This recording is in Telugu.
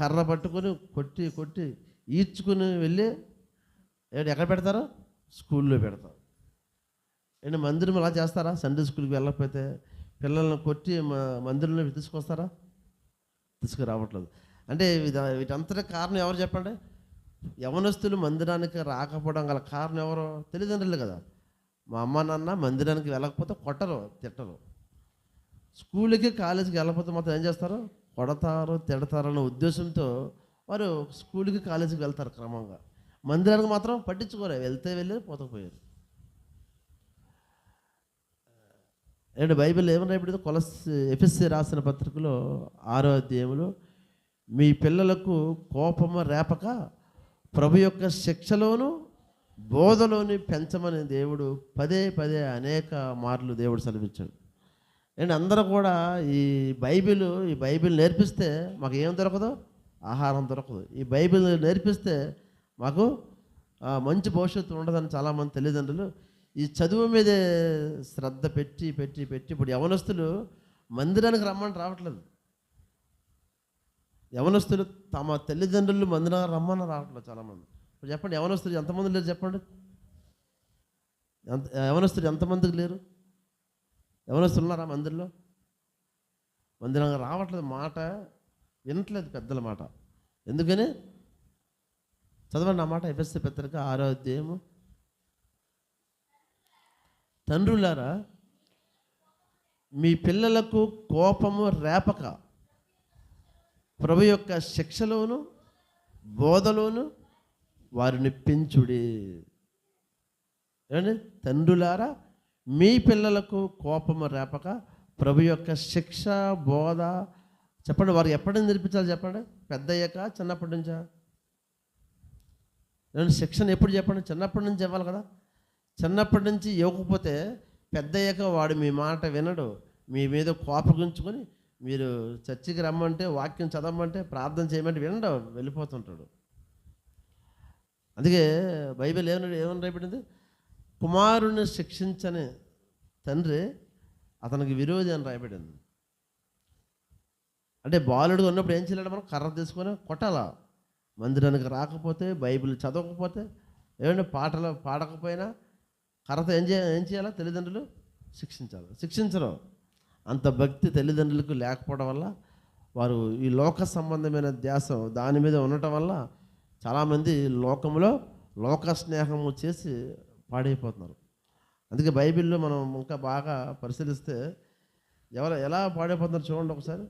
కర్ర పట్టుకొని కొట్టి కొట్టి ఈడ్చుకుని వెళ్ళి ఎక్కడ పెడతారు? స్కూల్లో పెడతారు. అండ్ మందిరం అలా చేస్తారా? సండే స్కూల్కి వెళ్ళకపోతే పిల్లల్ని కొట్టి మా మందిరంలో తీసుకొస్తారా? తీసుకురావట్లేదు. అంటే వీటంతటి కారణం ఎవరు చెప్పండి? యవనస్తులు మందిరానికి రాకపోవడం గల కారణం ఎవరు తల్లిదండ్రులు కదా. మా అమ్మ నాన్న మందిరానికి వెళ్ళకపోతే కొట్టరు తిట్టరు. స్కూల్కి కాలేజీకి వెళ్ళకపోతే మాత్రం ఏం చేస్తారు? కొడతారు తిడతారు అన్న ఉద్దేశంతో వారు స్కూల్కి కాలేజీకి వెళ్తారు క్రమంగా. మందిరానికి మాత్రం పట్టించుకోరు. వెళ్తే వెళ్ళారు పోతకపోయారు ఏంటంటే బైబిల్ ఏమన్నా ఇప్పుడు కొలస్ ఎఫ్ఎస్సి రాసిన పత్రికలో ఆరో అధ్యాయంలో మీ పిల్లలకు కోపము రేపక ప్రభు యొక్క శిక్షలోను బోధలోని పెంచమని దేవుడు పదే పదే అనేక మార్లు దేవుడు సెలవిచ్చాడు. అండ్ అందరూ కూడా ఈ బైబిల్ ఈ బైబిల్ నేర్పిస్తే మాకు ఏం దొరకదు? ఆహారం దొరకదు. ఈ బైబిల్ నేర్పిస్తే మాకు మంచి భవిష్యత్తు ఉండదని చాలామంది తల్లిదండ్రులు ఈ చదువు మీదే శ్రద్ధ పెట్టి పెట్టి పెట్టి ఇప్పుడు యవనస్తులు మందిరానికి రమ్మని రావట్లేదు. యవనస్తులు తమ తల్లిదండ్రులు మందిరానికి రమ్మని రావట్లేదు చాలామంది. ఇప్పుడు చెప్పండి యవనస్తులు ఎంతమంది లేరు చెప్పండి? ఎంత యవనస్తులు ఎంతమందికి లేరు? యవనస్తులు ఉన్నారా మందిరంలో? మందిరంగా రావట్లేదు మాట వినట్లేదు పెద్దల మాట. ఎందుకని? చదవండి ఆ మాట ఎఫ్ఎస్సి పెద్దలకు ఆరో అధ్యాయము. తండ్రులారా మీ పిల్లలకు కోపము రేపక. ప్రభు యొక్క శిక్షలోను బోధలోను వారిని పెంచుడి. ఏమండి? తండ్రులారా మీ పిల్లలకు కోపము రేపక ప్రభు యొక్క శిక్ష బోధ చెప్పండి వారు ఎప్పటి నుంచి నేర్పించాలి చెప్పండి? పెద్ద అయ్యాక చిన్నప్పటి నుంచా? నేను శిక్షణ ఎప్పుడు చెప్పండి? చిన్నప్పటి నుంచి ఇవ్వాలి కదా. చిన్నప్పటి నుంచి ఇవ్వకపోతే పెద్ద అయ్యాక వాడు మీ మాట వినడు. మీ మీద కోపగించుకొని మీరు చర్చికి రమ్మంటే వాక్యం చదవమంటే ప్రార్థన చేయమంటే వినడు వెళ్ళిపోతుంటాడు. అందుకే బైబిల్ ఏమన్నా ఏమన్నా రేపడింది కుమారుని శిక్షించని తండ్రి అతనికి విరోధి అని రాయబడింది. అంటే బాలుడు ఉన్నప్పుడు ఏం చేయాలంటే మనం? కర్ర తీసుకొని కొట్టాలా. మందిరానికి రాకపోతే బైబిల్ చదవకపోతే ఏమంటే పాటలు పాడకపోయినా కర్రతో ఏం చేయ ఏం చేయాలా? తల్లిదండ్రులు శిక్షించాలి. శిక్షించరు. అంత భక్తి తల్లిదండ్రులకు లేకపోవడం వల్ల వారు ఈ లోక సంబంధమైన ధ్యాస దాని మీద ఉండటం వల్ల చాలామంది లోకంలో లోక స్నేహము చేసి పాడైపోతున్నారు. అందుకే బైబిల్లో మనం ఇంకా బాగా పరిశీలిస్తే ఎవరు ఎలా పాడైపోతున్నారు చూడండి ఒకసారి.